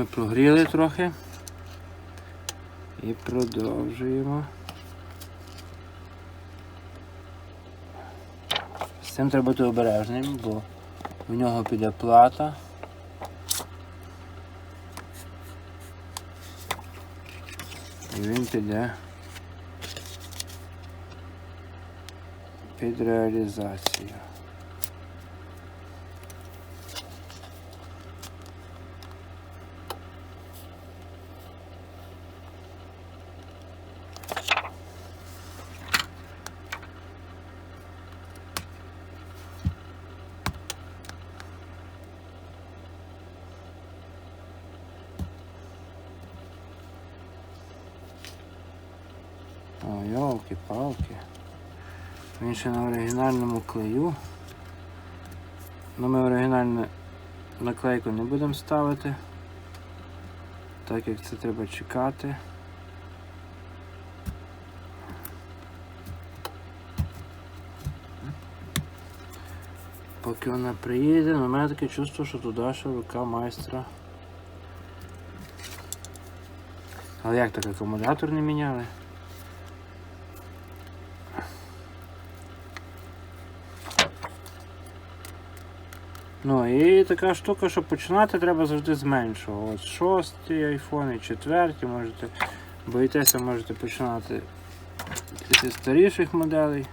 ми прогріли трохи. І продовжуємо. З цим треба бути обережним, бо в нього піде плата. І він піде під реалізацію. Він ще на оригінальному клею. Ну ми оригінальну наклейку не будемо ставити, так як це треба чекати. Поки вона приїде, але в мене таке чувство, що туди ще рука майстра. Але як так акумулятор не міняли? Ну і така штука, що починати треба завжди з меншого. От шостий айфон і четвертий можете. Боїтеся, можете починати зі старіших моделей.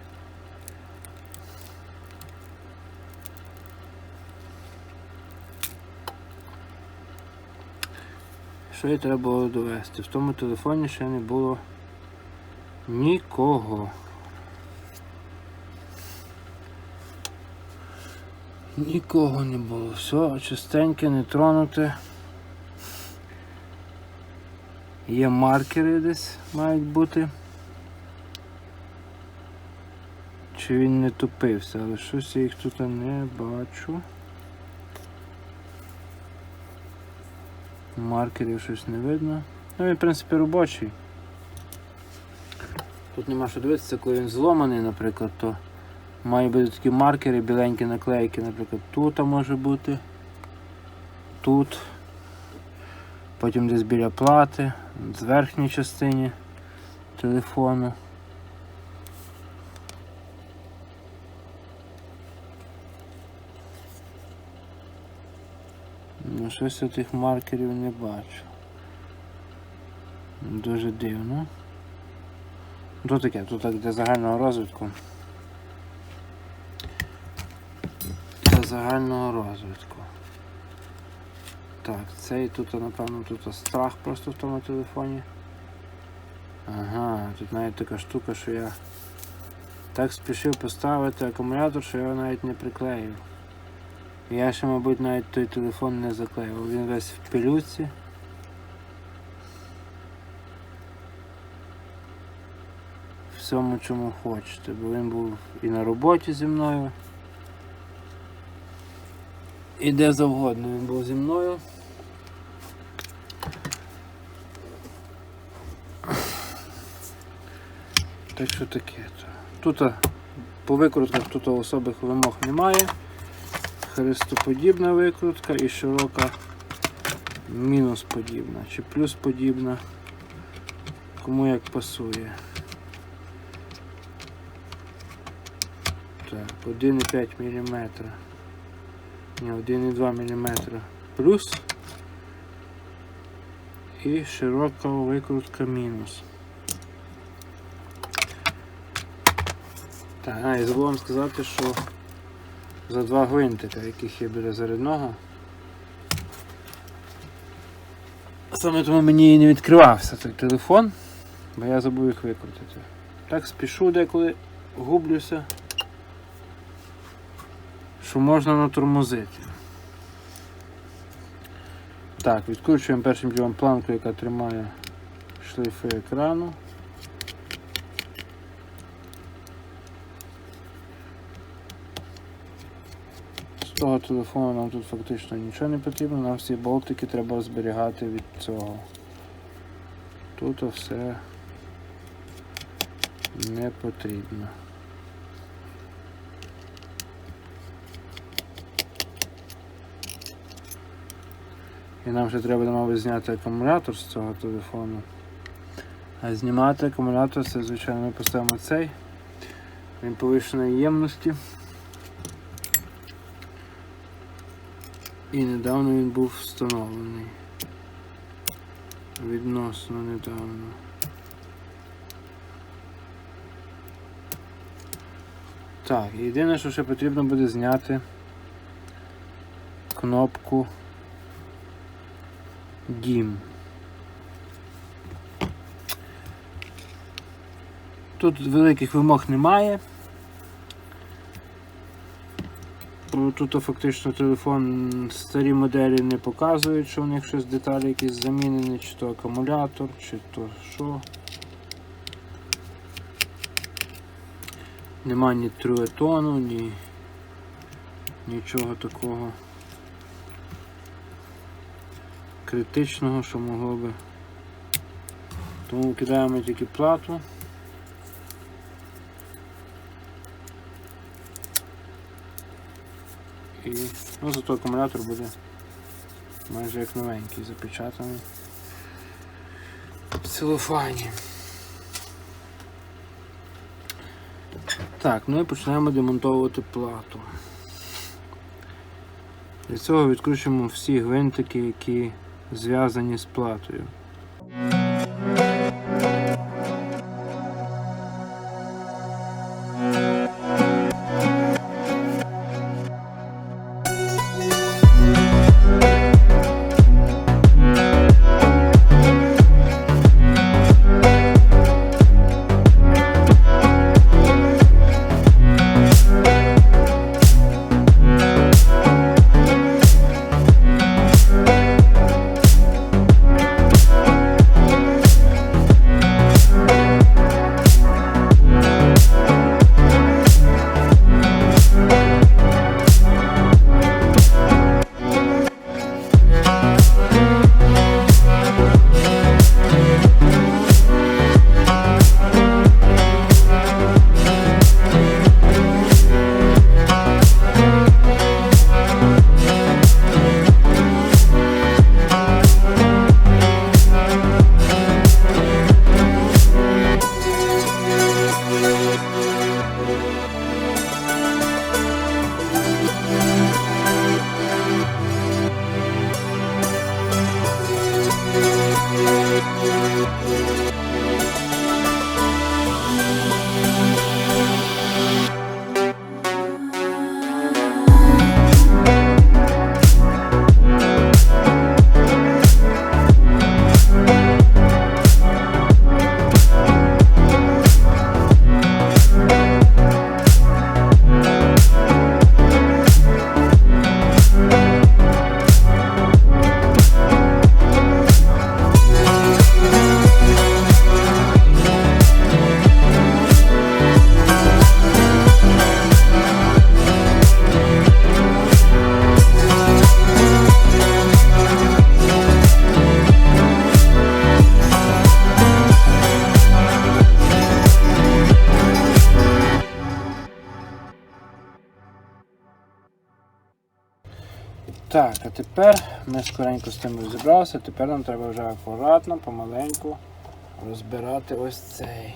Що і треба було довести? В тому телефоні ще не було нікого. Нікого не було. Все чистеньке, не тронуте. Є маркери десь мають бути. Чи він не тупився, але щось я їх тут не бачу. Маркерів щось не видно. Ну він в принципі робочий. Тут нема що дивитися, коли він зломаний, наприклад, то Має бути такі маркери, біленькі наклейки, наприклад, тут може бути, тут, потім десь біля плати, з верхній частині телефону. Ну, щось я тих маркерів не бачу. Дуже дивно. Тут таке, тут так для загального розвитку. Загального розвитку. Так, цей тут, напевно, тут страх просто в тому телефоні. Ага, тут навіть така штука, що я так спішив поставити акумулятор, що я його навіть не приклеїв. Я ще, мабуть, навіть той телефон не заклеїв. Він весь в пилюці. Всьому чому хочете, бо він був і на роботі зі мною. І де завгодно він був зі мною. Так що таке. Тут по викрутках тут особих вимог немає. Хрестоподібна викрутка і широка мінус подібна чи плюс подібна. Кому як пасує. Так, 1,5 мм. Ні, 1,2 мм плюс і широка викрутка мінус. Так, а, і забув сказати, що за два гвинтика, яких є біля зарядного. Саме тому мені і не відкривався той телефон, бо я забув їх викрутити. Так спішу деколи гублюся що можна натормозити. Так, відкручуємо першим ділом планку, яка тримає шлейфи екрану. З того телефону нам тут фактично нічого не потрібно, нам всі болтики треба зберігати від цього. Тут все не потрібно. І нам ще треба, мабуть, зняти акумулятор з цього телефону. А знімати акумулятор це, звичайно, ми поставимо цей. Він повищеної ємності. І недавно він був встановлений. Відносно недавно. Так, єдине, що ще потрібно буде зняти кнопку DIM. Тут великих вимог немає. Тут фактично телефон старі моделі не показують, що у них щось деталі якісь замінені, чи то акумулятор, чи то що. Нема ні труетону, ні нічого такого критичного, що могло би. Тому кидаємо тільки плату. І ну, зато акумулятор буде майже як новенький, запечатаний в целофані. Так, ну і почнемо демонтовувати плату. Для цього відкручуємо всі гвинтики, які зв'язані з платою. Скоренько з тим розібрався, тепер нам треба вже акуратно, помаленьку розбирати ось цей.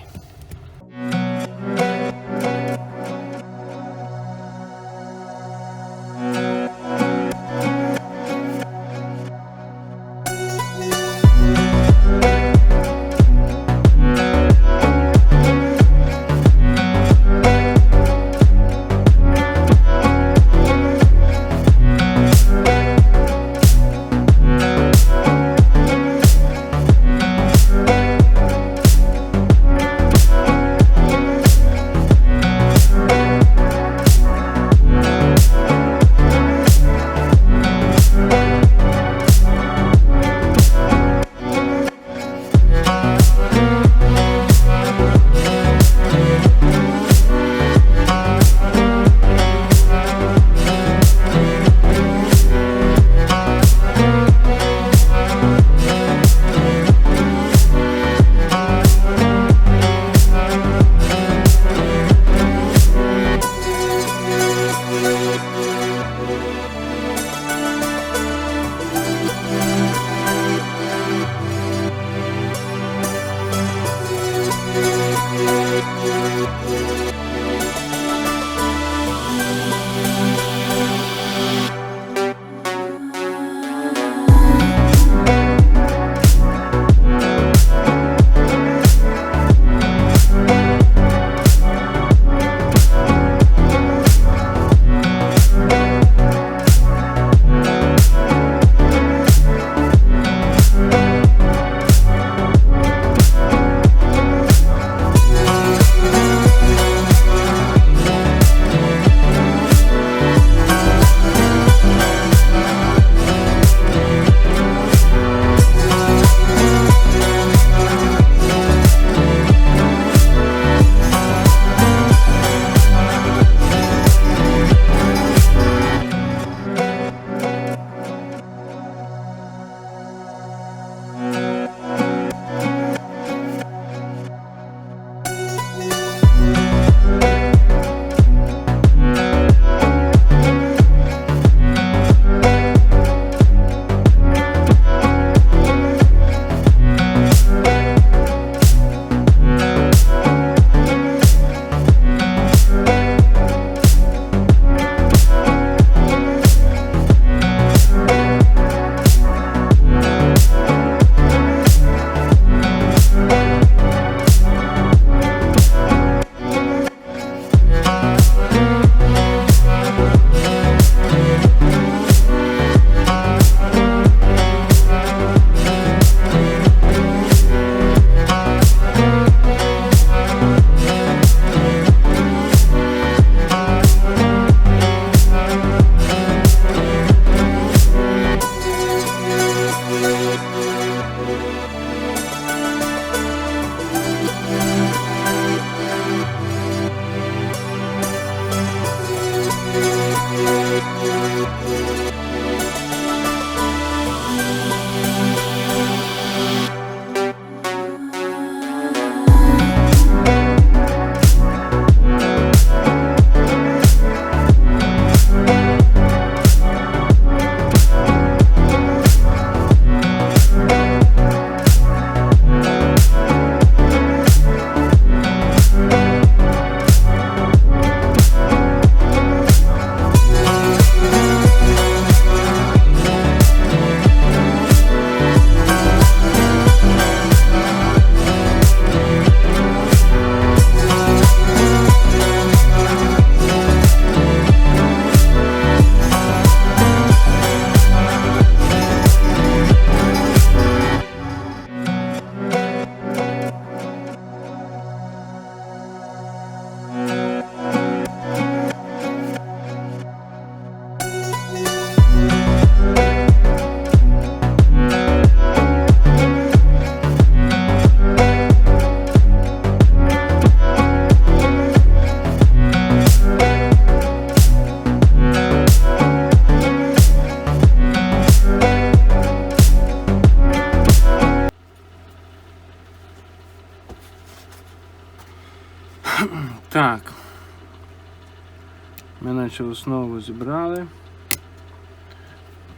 Ми основу зібрали.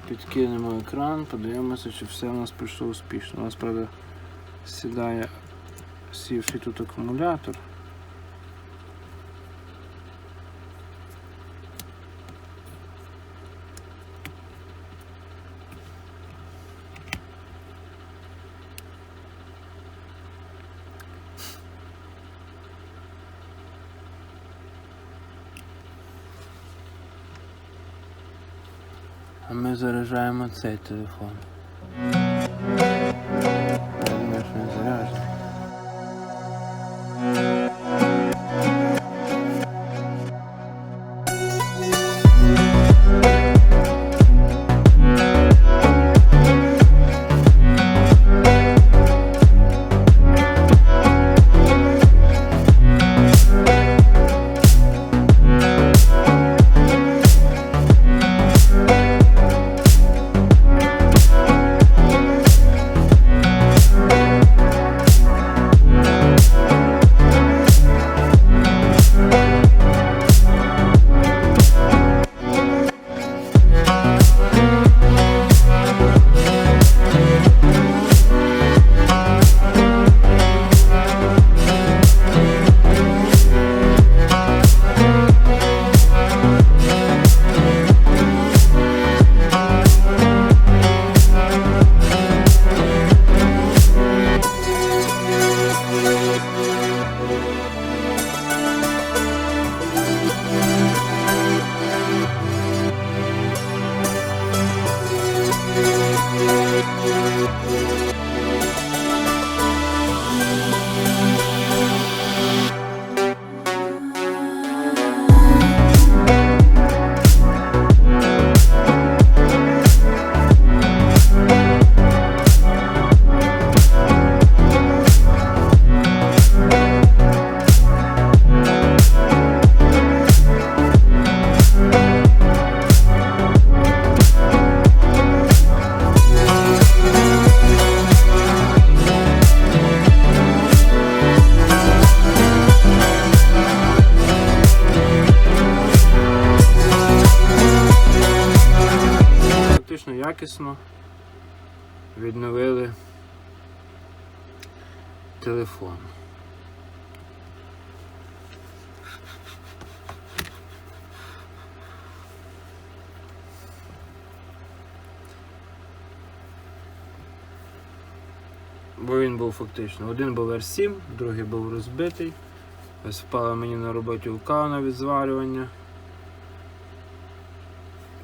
Підкинемо екран, подивимося, чи все у нас пройшло успішно. У нас, правда, сідає сівший тут акумулятор. Ми заряджаємо цей телефон. Бо він був фактично. Один був R7, другий був розбитий. Ось впала мені на роботі вулкана від зварювання.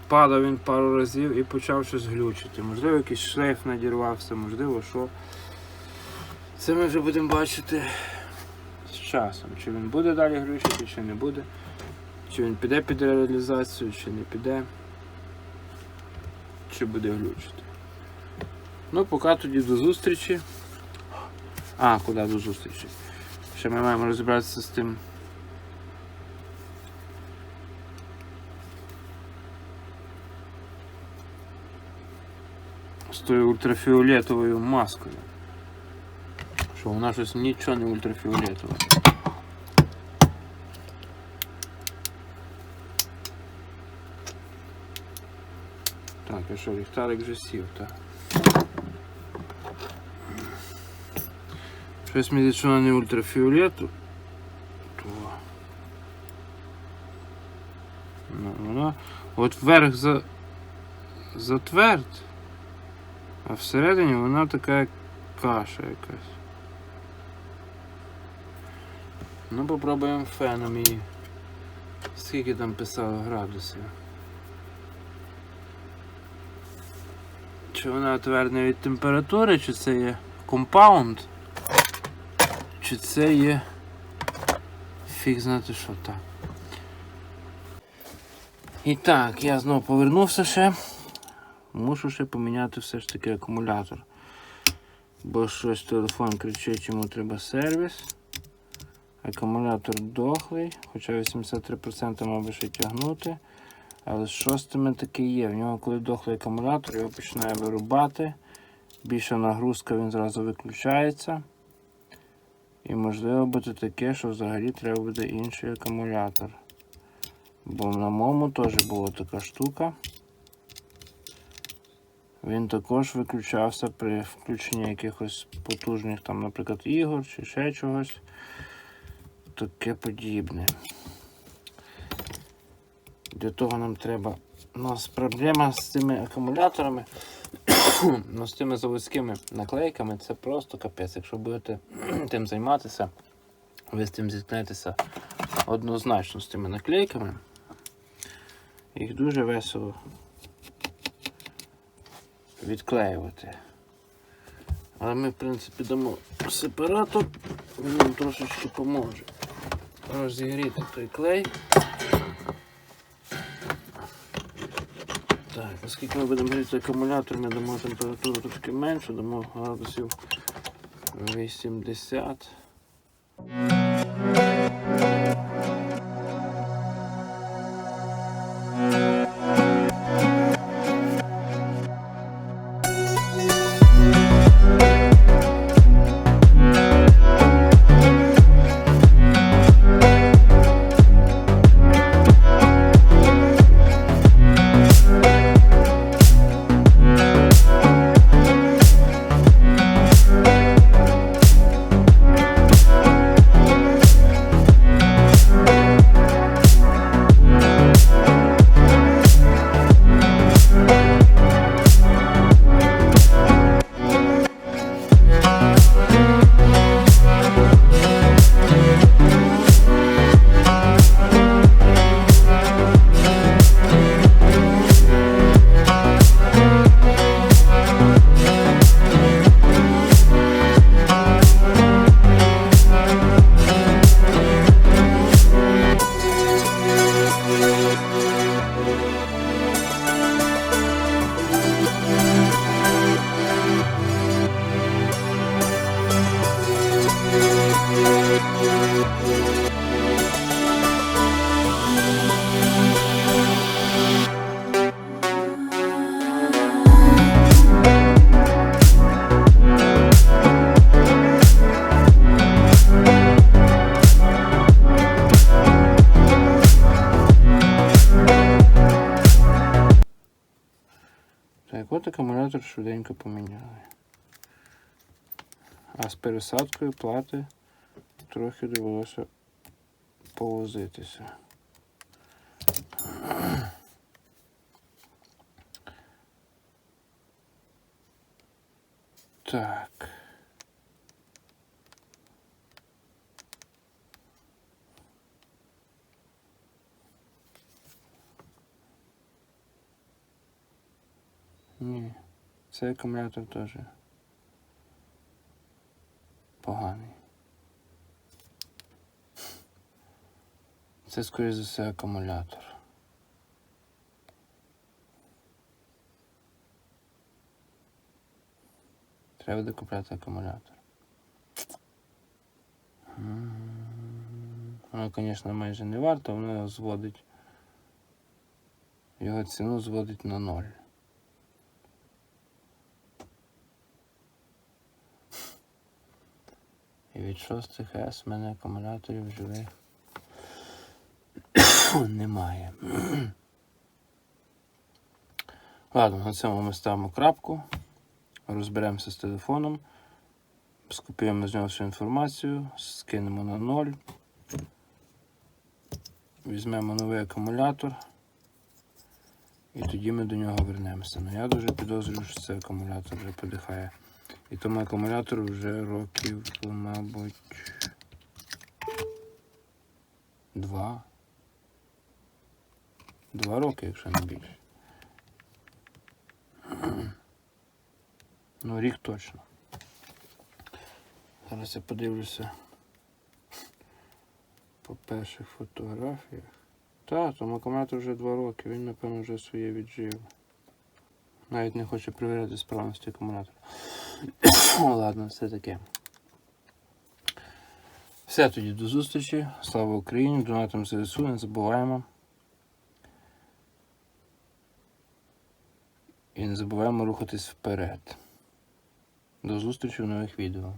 Падав він пару разів і почав щось глючити. Можливо, якийсь шлейф надірвався, можливо, що. Це ми вже будемо бачити з часом. Чи він буде далі глючити, чи не буде. Чи він піде під реалізацію, чи не піде. Чи буде глючити. Ну, поки тоді до зустрічі. А, куди до зустрічі? Ще ми маємо розібратися з тим. з тою ультрафіолетовою маскою. Що вона щось нічого не ультрафіолетова. Так, а що, ліхтарик вже сів, так. Щось мені що не ультрафіолету, от вверх за затверд. А всередині вона така каша якась. Ну попробуємо феном її. Скільки там писало градусів? Чи вона твердна від температури, чи це є компаунд, чи це є фіг знати що так. І так, я знову повернувся ще. Мушу ще поміняти все ж таки акумулятор. Бо щось телефон кричить, йому треба сервіс. Акумулятор дохлий, хоча 83% мав ще тягнути. Але з шостими таки є. В нього, коли дохлий акумулятор, його починає вирубати. Більша нагрузка він зразу виключається. І можливо буде таке, що взагалі треба буде інший акумулятор. Бо на моєму теж була така штука. Він також виключався при включенні якихось потужних, там, наприклад, ігор чи ще чогось. Таке подібне. Для того нам треба. У нас проблема з цими акумуляторами, ну, з тими заводськими наклейками, це просто капець. Якщо будете тим займатися, ви з тим зіткнетеся однозначно з тими наклейками. Їх дуже весело відклеювати. Але ми, в принципі, дамо сепаратор, він нам трошечки поможе розігріти той клей. Так, оскільки ми будемо гріти акумулятор, ми дамо температуру трошки меншу, дамо градусів 80. Швиденько поміняли. А з пересадкою плати трохи довелося повозитися. Так. Ні, цей акумулятор теж поганий. Це, скоріше за все, акумулятор. Треба докупляти акумулятор. Воно, звісно, майже не варто, воно зводить. Його ціну зводить на ноль. І від 6 С в мене акумуляторів живих немає. Ладно, на цьому ми ставимо крапку, розберемося з телефоном, скопіюємо з нього всю інформацію, скинемо на 0, візьмемо новий акумулятор і тоді ми до нього вернемося. Ну я дуже підозрюю, що цей акумулятор вже подихає. І тому акумулятору вже років, мабуть, два. Два роки, якщо не більше. Ну, рік точно. Зараз я подивлюся по перших фотографіях. Так, тому акумулятор вже два роки, він, напевно, вже своє віджив. Навіть не хоче перевіряти справності акумулятора. Ладно, все таке. Все тоді до зустрічі. Слава Україні! Донатом ЗСУ, не забуваємо. І не забуваємо рухатись вперед. До зустрічі в нових відео.